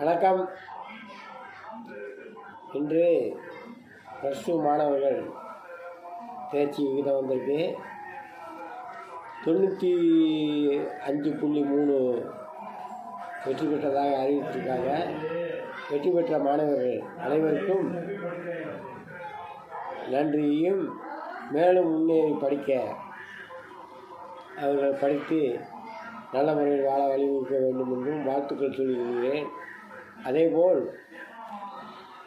வணக்கம். இன்று plus two மாணவர்கள் தேர்ச்சி விகிதம் வந்திருக்கு. தொண்ணூற்றி அஞ்சு புள்ளி மூணு வெற்றி பெற்றதாக அறிவித்திருக்காங்க. வெற்றி பெற்ற மாணவர்கள் அனைவருக்கும் நன்றியையும் மேலும் முன்னேறி படிக்க அவர்கள் படித்து நல்ல முறையில் வாழ வழிவகுக்க வேண்டும் என்றும் வாழ்த்துக்கள் சொல்கிறேன் அதேபோல்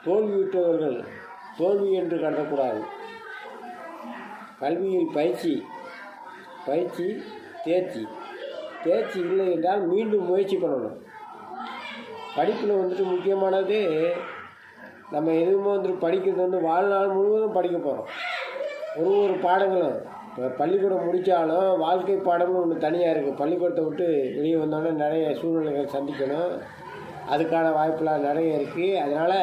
தோல்வியுற்றவர்கள் தோல்வி என்று கருதக்கூடாது. கல்வியில் பயிற்சி பயிற்சி தேர்ச்சி. தேர்ச்சி இல்லை என்றால் மீண்டும் முயற்சி பண்ணணும். படிப்பில் வந்துட்டு முக்கியமானது நம்ம எதுவுமே வந்துட்டு படிக்கிறது வந்து வாழ்நாள் முழுவதும் படிக்க போகிறோம் ஒரு ஒரு பாடங்களும் இப்போ பள்ளிக்கூடம் முடித்தாலும் வாழ்க்கை பாடம்னு ஒன்று தனியாக இருக்குது பள்ளிக்கூடத்தை விட்டு வெளியே வந்தோடனே நிறைய சூழ்நிலைகள் சந்திக்கணும். அதுக்கான வாய்ப்பெலாம் நிறைய இருக்குது அதனால்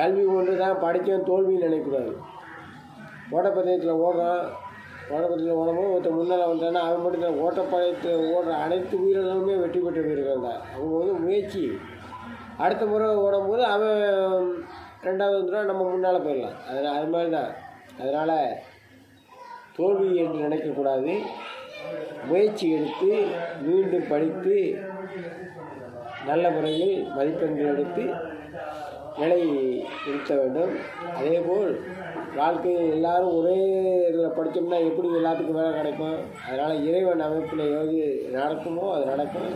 கல்வி ஒன்று தான் படித்தோம் தோல்வின்னு நினைக்கக்கூடாது. ஓட்டப்பந்தயத்தில் ஓடுறான். ஓட்டப்பந்தயத்தில் ஓடும்போது ஒருத்தர் முன்னால் வந்தானா அவன் மட்டும் தான் ஓட்டப்பந்தயத்தில் ஓடுற அனைத்து வீரர்களுமே வெற்றி பெற்ற போயிருக்காங்க. தான் அவங்க வந்து முயற்சி. அடுத்த முறை ஓடும்போது அவன் ரெண்டாவது வந்துடும் நம்ம முன்னால் போயிடலாம். அதனால் அது மாதிரி தான் அதனால் தோல்வி என்று நினைக்கக்கூடாது. முயற்சி எடுத்து மீண்டும் படித்து நல்ல முறையில் மதிப்பெண்கள் எடுத்து நிலை நிறுத்த வேண்டும். அதேபோல் வாழ்க்கையில் எல்லாரும் ஒரே இதில் படித்தோம்னா எப்படி எல்லாத்துக்கும் வேலை கிடைக்கும்? அதனால் இறைவன் அமைப்பில் எது நடக்குமோ அது நடக்கும்.